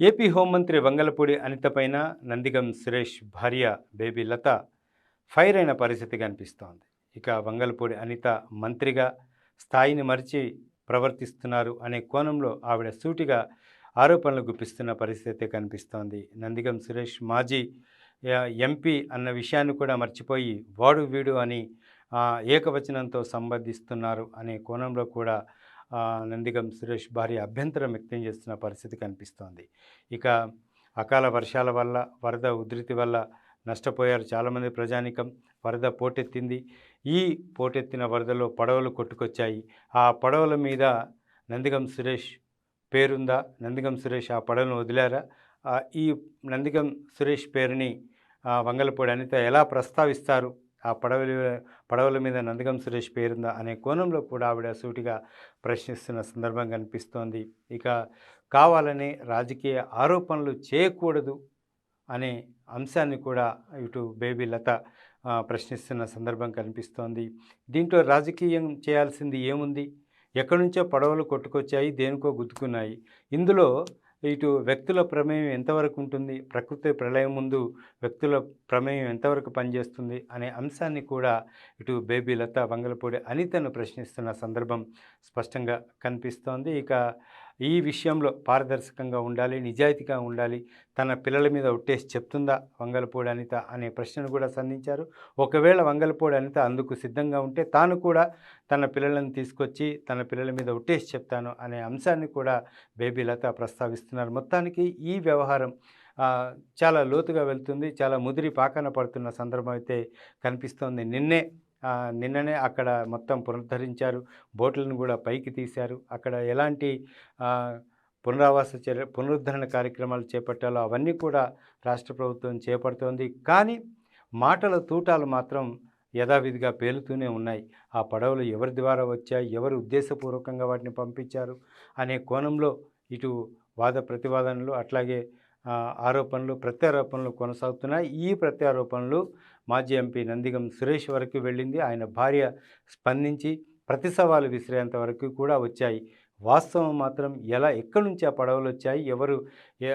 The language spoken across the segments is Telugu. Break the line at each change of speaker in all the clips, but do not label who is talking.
ఏపీ హోంమంత్రి వంగలపూడి అనితపైన నందిగం సురేష్ భార్య బేబీ లత ఫైర్ అయిన పరిస్థితి కనిపిస్తోంది. ఇక వంగలపూడి అనిత మంత్రిగా స్థాయిని మరిచి ప్రవర్తిస్తున్నారు అనే కోణంలో ఆవిడ సూటిగా ఆరోపణలు గుప్పిస్తున్న పరిస్థితి కనిపిస్తోంది. నందిగం సురేష్ మాజీ ఎంపీ అన్న విషయాన్ని కూడా మర్చిపోయి వాడు వీడు అని ఏకవచనంతో సంబంధిస్తున్నారు అనే కోణంలో కూడా నందిగం సురేష్ భార్య అభ్యంతరం వ్యక్తం చేస్తున్న పరిస్థితి కనిపిస్తోంది. ఇక అకాల వర్షాల వల్ల వరద ఉధృతి వల్ల నష్టపోయారు చాలామంది ప్రజానికం. వరద పోటెత్తింది. ఈ పోటెత్తిన వరదలో పడవలు కొట్టుకొచ్చాయి. ఆ పడవల మీద నందిగం సురేష్ పేరుందా? నందిగం సురేష్ ఆ పడవను వదిలారా? ఈ నందిగం సురేష్ పేరుని వంగలపూడి అనిత ఎలా ప్రస్తావిస్తారు? ఆ పడవల పడవల మీద నందగం సురేష్ పేరుందా అనే కోణంలో కూడా ఆవిడ సూటిగా ప్రశ్నిస్తున్న సందర్భం కనిపిస్తోంది. ఇక కావాలని రాజకీయ ఆరోపణలు చేయకూడదు అనే అంశాన్ని కూడా ఇటు బేబీ లత ప్రశ్నిస్తున్న సందర్భం కనిపిస్తోంది. దీంట్లో రాజకీయం చేయాల్సింది ఏముంది? ఎక్కడి నుంచో పడవలు కొట్టుకొచ్చాయి దేనికో గుద్దుకున్నాయి. ఇందులో ఇటు వ్యక్తుల ప్రమేయం ఎంతవరకు ఉంటుంది? ప్రకృతి ప్రళయం ముందు వ్యక్తుల ప్రమేయం ఎంతవరకు పనిచేస్తుంది? అనే అంశాన్ని కూడా ఇటు బేబీ లత వంగలపూడి అనితను ప్రశ్నిస్తున్న సందర్భం స్పష్టంగా కనిపిస్తోంది. ఇక ఈ విషయంలో పారదర్శకంగా ఉండాలి నిజాయితీగా ఉండాలి. తన పిల్లల మీద ఒట్టేసి చెప్తుందా వంగలపూడి అనిత అనే ప్రశ్నను కూడా సంధించారు. ఒకవేళ వంగలపూడి అనిత అందుకు సిద్ధంగా ఉంటే తాను కూడా తన పిల్లలను తీసుకొచ్చి తన పిల్లల మీద ఒట్టేసి చెప్తాను అనే అంశాన్ని కూడా బేబీ లత ప్రస్తావిస్తున్నారు. మొత్తానికి ఈ వ్యవహారం చాలా లోతుగా వెళ్తుంది. చాలా ముదిరి పాకన పడుతున్న సందర్భం అయితే కనిపిస్తోంది. నిన్నే నిన్ననే అక్కడ మొత్తం పునరుద్ధరించారు. బోట్లను కూడా పైకి తీశారు. అక్కడ ఎలాంటి పునరావాస చర్య పునరుద్ధరణ కార్యక్రమాలు చేపట్టాలో అవన్నీ కూడా రాష్ట్ర ప్రభుత్వం చేపడుతోంది. కానీ మాటల తూటాలు మాత్రం యథావిధిగా పేలుతూనే ఉన్నాయి. ఆ పడవలు ఎవరి ద్వారా వచ్చాయి? ఎవరు ఉద్దేశపూర్వకంగా వాటిని పంపించారు? అనే కోణంలో ఇటు వాద ప్రతివాదనలు అట్లాగే ఆరోపణలు ప్రత్యారోపణలు కొనసాగుతున్నాయి. ఈ ప్రత్యారోపణలు మాజీ ఎంపీ నందిగం సురేష్ వరకు వెళ్ళింది. ఆయన భార్య స్పందించి ప్రతి సవాలు విసిరేంత వరకు కూడా వచ్చాయి. వాస్తవం మాత్రం ఎలా ఎక్కడి నుంచి ఆ పడవలు వచ్చాయి? ఎవరు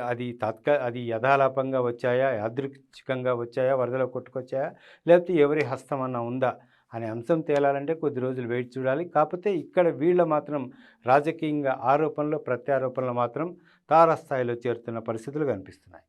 అది తత్క అది యథాలాపంగా వచ్చాయా? యాదృచ్ఛికంగా వచ్చాయా? వరదలో కొట్టుకొచ్చాయా? లేకపోతే ఎవరి హస్తం అన్న ఉందా? అనే అంశం తేలాలంటే కొద్ది రోజులు వెయిట్ చూడాలి. కాకపోతే ఇక్కడ వీళ్ళ మాత్రం రాజకీయంగా ఆరోపణలు ప్రత్యారోపణలు మాత్రం తారాస్థాయిలో చేరుతున్న పరిస్థితులు కనిపిస్తున్నాయి.